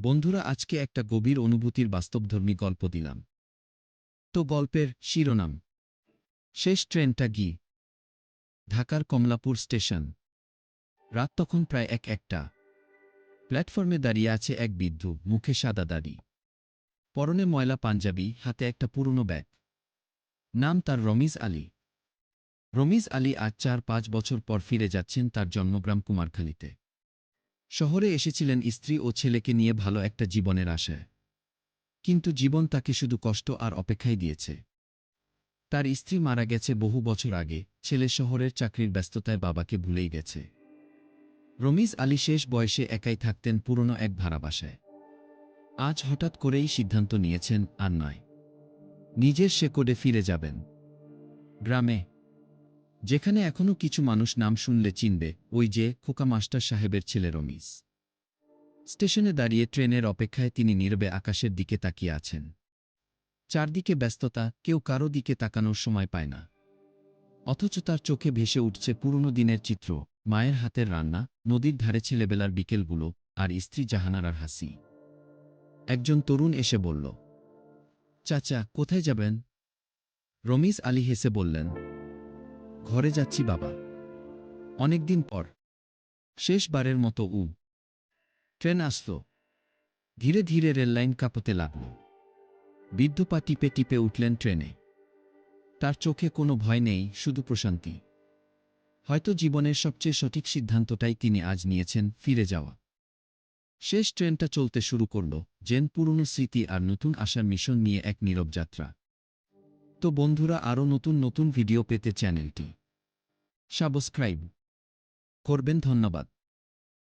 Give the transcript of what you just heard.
বন্ধুরা, আজকে একটা গভীর অনুভূতির বাস্তবধর্মী গল্প দিলাম। তো গল্পের শিরোনাম, শেষ ট্রেনটা গি, ঢাকার কমলাপুর স্টেশন। রাত তখন প্রায় এক একটা। প্ল্যাটফর্মে দাঁড়িয়ে আছে এক বৃদ্ধ, মুখে সাদা দাড়ি। পরনে ময়লা পাঞ্জাবি, হাতে একটা পুরনো ব্যাগ। নাম তার রমিজ আলী। রমিজ আলী আজ চার পাঁচ বছর পর ফিরে যাচ্ছেন তার জন্মগ্রাম কুমারখালীতে। শহরে এসেছিলেন স্ত্রী ও ছেলেকে নিয়ে ভালো একটা জীবনের আশায়। কিন্তু জীবন তাকে শুধু কষ্ট আর অপেক্ষাই দিয়েছে। তার স্ত্রী মারা গেছে বহু বছর আগে, ছেলে শহরের চাকরির ব্যস্ততায় বাবাকে ভুলেই গেছে। রমিজ আলী শেষ বয়সে একাই থাকতেন পুরনো এক ভাড়া বাসায় আজ হঠাৎ করেই সিদ্ধান্ত নিয়েছেন আর নয়। নিজের শেকড়ে ফিরে যাবেন। গ্রামে যেখানে এখনও কিছু মানুষ নাম শুনলে চিনবে, ওই যে খোকা মাস্টার সাহেবের ছেলে রমিজ। স্টেশনে দাঁড়িয়ে ট্রেনের অপেক্ষায় তিনি নীরবে আকাশের দিকে তাকিয়ে আছেন। চারদিকে ব্যস্ততা, কেউ কারও দিকে তাকানোর সময় পায় না। অথচ তার চোখে ভেসে উঠছে পুরনো দিনের চিত্র, মায়ের হাতের রান্না, নদীর ধারে ছেলেবেলার বিকেলগুলো, আর স্ত্রী জাহানারার হাসি। একজন তরুণ এসে বলল, চাচা, কোথায় যাবেন? রমিজ আলী হেসে বললেন ঘরে যাচ্ছি বাবা। অনেকদিন পর। শেষবারের মতো উ। ট্রেন আসল ধীরে ধীরে রেললাইন কাঁপতে লাগল। বৃদ্ধ পা টিপে টিপে উঠলেন ট্রেনে। তার চোখে কোনো ভয় নেই, শুধু প্রশান্তি। হয়তো জীবনের সবচেয়ে সঠিক সিদ্ধান্তটাই তিনি আজ নিয়েছেন ফিরে যাওয়া। শেষ ট্রেনটা চলতে শুরু করল, জেন পুরনো স্মৃতি আর নতুন আশার মিশন নিয়ে এক নীরব যাত্রা। তো বন্ধুরা আরও নতুন নতুন ভিডিও পেতে চ্যানেলটি সাবস্ক্রাইব করবেন ধন্যবাদ।